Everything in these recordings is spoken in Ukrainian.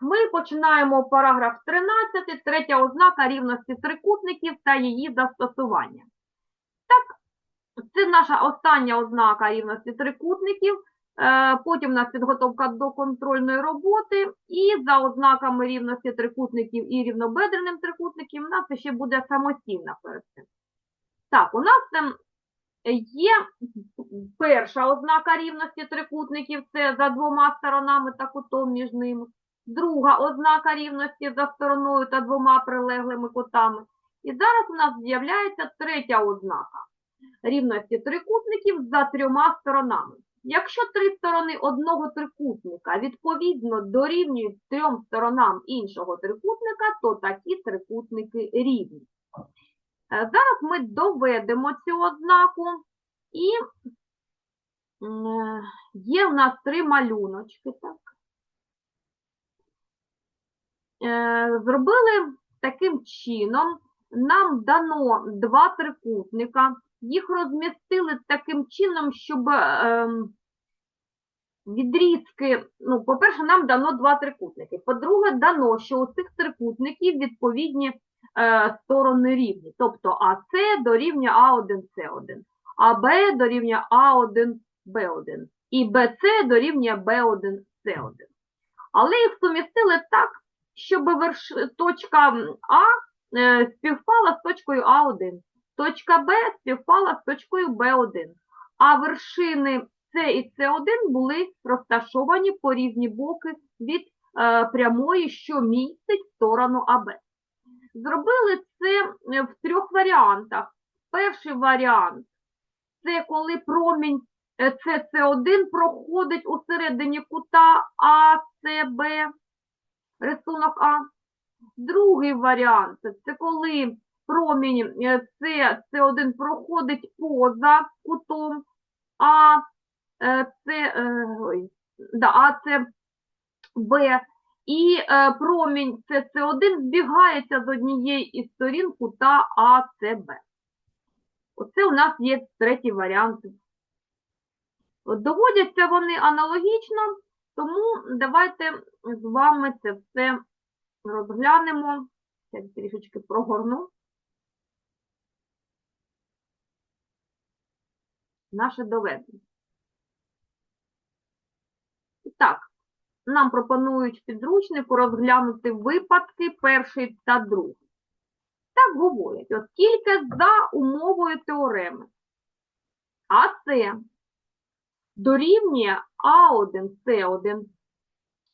Ми починаємо параграф 13, третя ознака рівності трикутників та її застосування. Так, це наша остання ознака рівності трикутників. Е, Потім у нас підготовка до контрольної роботи, і за ознаками рівності трикутників і рівнобедреним трикутників у нас ще буде самостійна перед. Так, у нас ем, є перша ознака рівності трикутників, це за двома сторонами та кутом між ними. Друга ознака рівності за стороною та двома прилеглими кутами. І зараз у нас з'являється третя ознака рівності трикутників за трьома сторонами. Якщо три сторони одного трикутника відповідно дорівнюють трьом сторонам іншого трикутника, то такі трикутники рівні. Е, Зараз ми доведемо цю ознаку, і е, є в нас три малюночки. Так. Е, Зробили таким чином, нам дано два трикутника, їх розмістили таким чином, щоб ем, відрізки, ну, по-перше, нам дано два трикутники. По-друге, дано, що у цих трикутників відповідні е, сторони рівні. Тобто АС дорівнює А1С1, АБ дорівнює А1Б1 і БС дорівнює Б1С1. Але їх сумістили так, щоб верш... точка А е, співпала з точкою А1, точка Б співпала з точкою Б1, а вершини С і С1 були розташовані по різні боки від е, прямої, що містить сторону АБ. Зробили це е, в трьох варіантах. Перший варіант це коли промінь е, СС1 проходить у середині кута АСБ, рисунок А. Другий варіант це коли промінь е, СС1 проходить поза кутом А, е, це, е, ой, да, АЦБ, і е, промінь СС1 збігається з однієї із сторін кута АЦБ. Оце у нас є третій варіант. Доводяться вони аналогічно, тому давайте з вами це все розглянемо. Я трішечки прогорну. Наше доведення. І так, нам пропонують підручнику розглянути випадки перший та другий. Так говорять, оскільки за умовою теореми АС дорівнює А1, С1,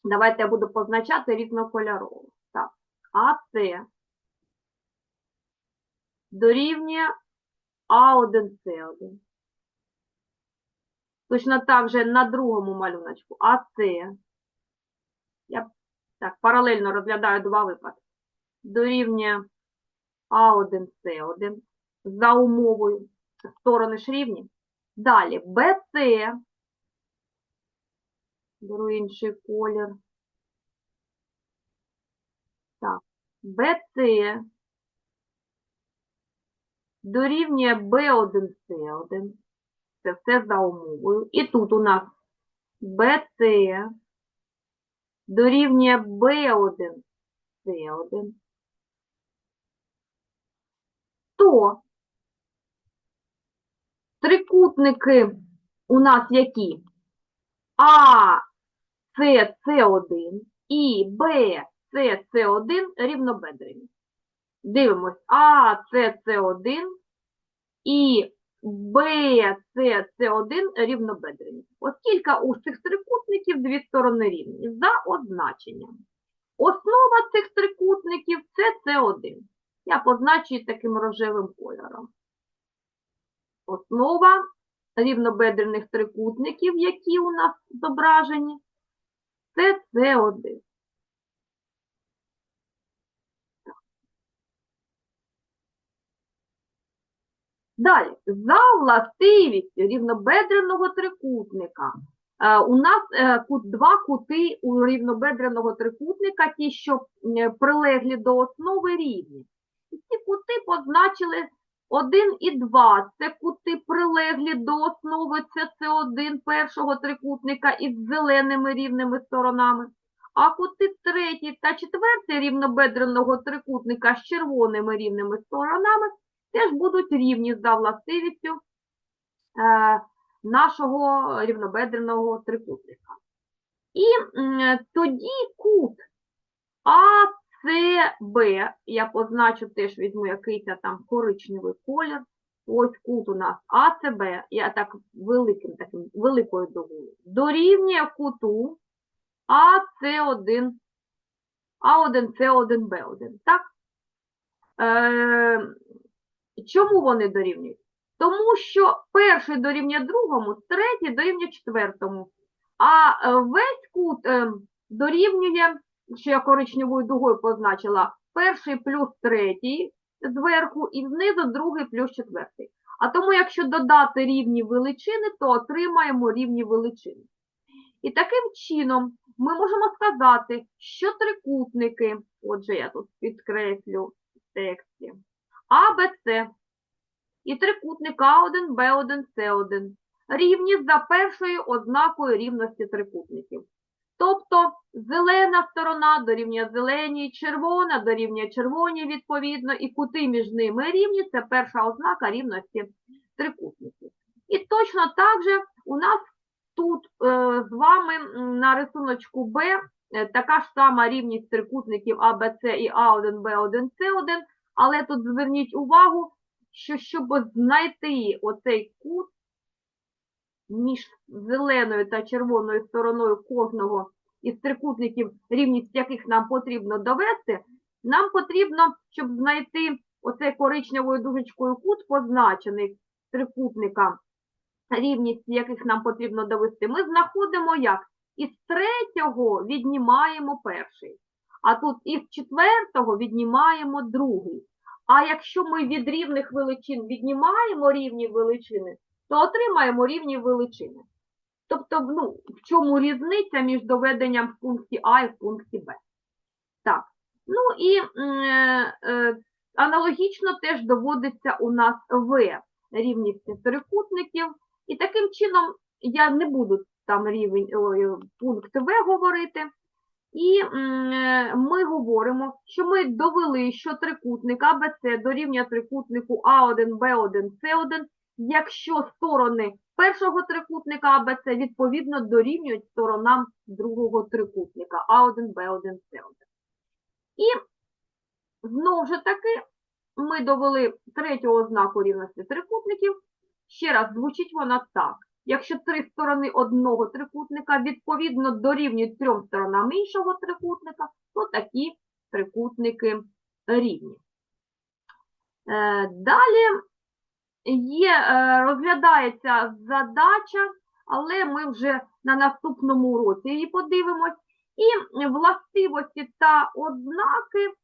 давайте я буду позначати різнокольорово. Так, АС дорівнює А1, С1. Точно так же на другому малюночку АС. Я так паралельно розглядаю два випадки. Дорівнює А1, С1 за умовою. Сторони ж рівні. Далі БС. Беру інший колір. Так, БС дорівнює Б1, С1. Це все за умовою. І тут у нас БС дорівнює Б1, С1. То трикутники у нас які? А, С, С1 і Б, С, С1 рівнобедрені. Дивимось А, С, С1 і Б, С, С1 рівнобедрені. Оскільки у цих трикутників дві сторони рівні за означенням. Основа цих трикутників це С1. Я позначую таким рожевим кольором. Основа рівнобедрених трикутників, які у нас зображені, це С1. Далі, за властивістю рівнобедреного трикутника, е, у нас е, два кути у рівнобедреного трикутника, ті, що прилеглі до основи рівні. І ці кути позначили 1 і 2. Це кути прилеглі до основи це С1 першого трикутника із зеленими рівними сторонами. А кути третій та четвертий рівнобедреного трикутника з червоними рівними сторонами теж будуть рівні за властивістю е, нашого рівнобедреного трикутника. І тоді кут АЦБ, я позначу теж візьму якийсь там коричневий колір. Ось кут у нас АЦБ, я так великим таким, великою дугою, дорівнює куту АЦ1, А1, С1, Б1. Так? Е, чому вони дорівнюють? Тому що перший дорівнює другому, третій дорівнює четвертому. А е, весь кут е, дорівнює, що я коричневою дугою позначила, перший плюс третій зверху і знизу другий плюс четвертий. А тому, якщо додати рівні величини, то отримаємо рівні величини. І таким чином ми можемо сказати, що трикутники, отже, я тут підкреслю в тексті, А, Б, С і трикутник А1, Б1, С1 рівні за першою ознакою рівності трикутників. Тобто зелена сторона дорівнює зеленій, червона дорівнює червоній відповідно, і кути між ними рівні це перша ознака рівності трикутників. І точно так же у нас тут е, з вами на рисуночку Б е, така ж сама рівність трикутників А, Б, С і А1, Б1, С1, але тут зверніть увагу, що щоб знайти оцей кут між зеленою та червоною стороною кожного із трикутників, рівність яких нам потрібно довести, нам потрібно, щоб знайти оцей коричневою дужечкою кут, позначений трикутника, рівність яких нам потрібно довести, ми знаходимо як? Із третього віднімаємо перший, а тут із четвертого віднімаємо другий. А якщо ми від рівних величин віднімаємо рівні величини, то отримаємо рівні величини. Тобто, ну, в чому різниця між доведенням в пункті А і в пункті Б. Так, ну і е, е, аналогічно теж доводиться у нас В рівність трикутників. І таким чином я не буду там рівень, ой, пункт В говорити. І е, ми говоримо, що ми довели, що трикутник АБЦ дорівнює трикутнику А1, Б1, С1, якщо сторони першого трикутника АБЦ відповідно дорівнюють сторонам другого трикутника А1, Б1, С1. І знову ж таки ми довели третю ознаку рівності трикутників. Ще раз звучить вона так. Якщо три сторони одного трикутника відповідно дорівнюють трьом сторонам іншого трикутника, то такі трикутники рівні. Е, Далі є, е, розглядається задача, але ми вже на наступному уроці її подивимось. І властивості та ознаки,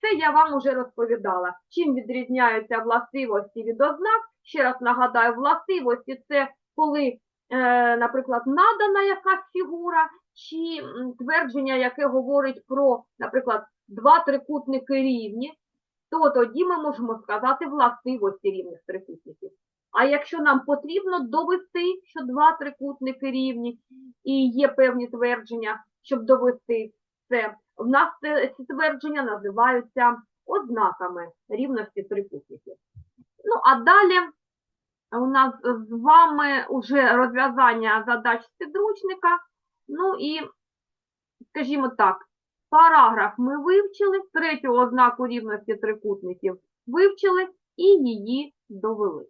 це я вам уже розповідала. Чим відрізняються властивості від ознак? Ще раз нагадаю, властивості це коли, е, наприклад, надана якась фігура, чи твердження, яке говорить про, наприклад, два трикутники рівні, то тоді ми можемо сказати властивості рівних трикутників. А якщо нам потрібно довести, що два трикутники рівні, і є певні твердження, щоб довести це, в нас ці твердження називаються ознаками рівності трикутників. Ну, а далі у нас з вами вже розв'язання задач підручника. Ну і, скажімо так, параграф ми вивчили, третю ознаку рівності трикутників вивчили і її довели.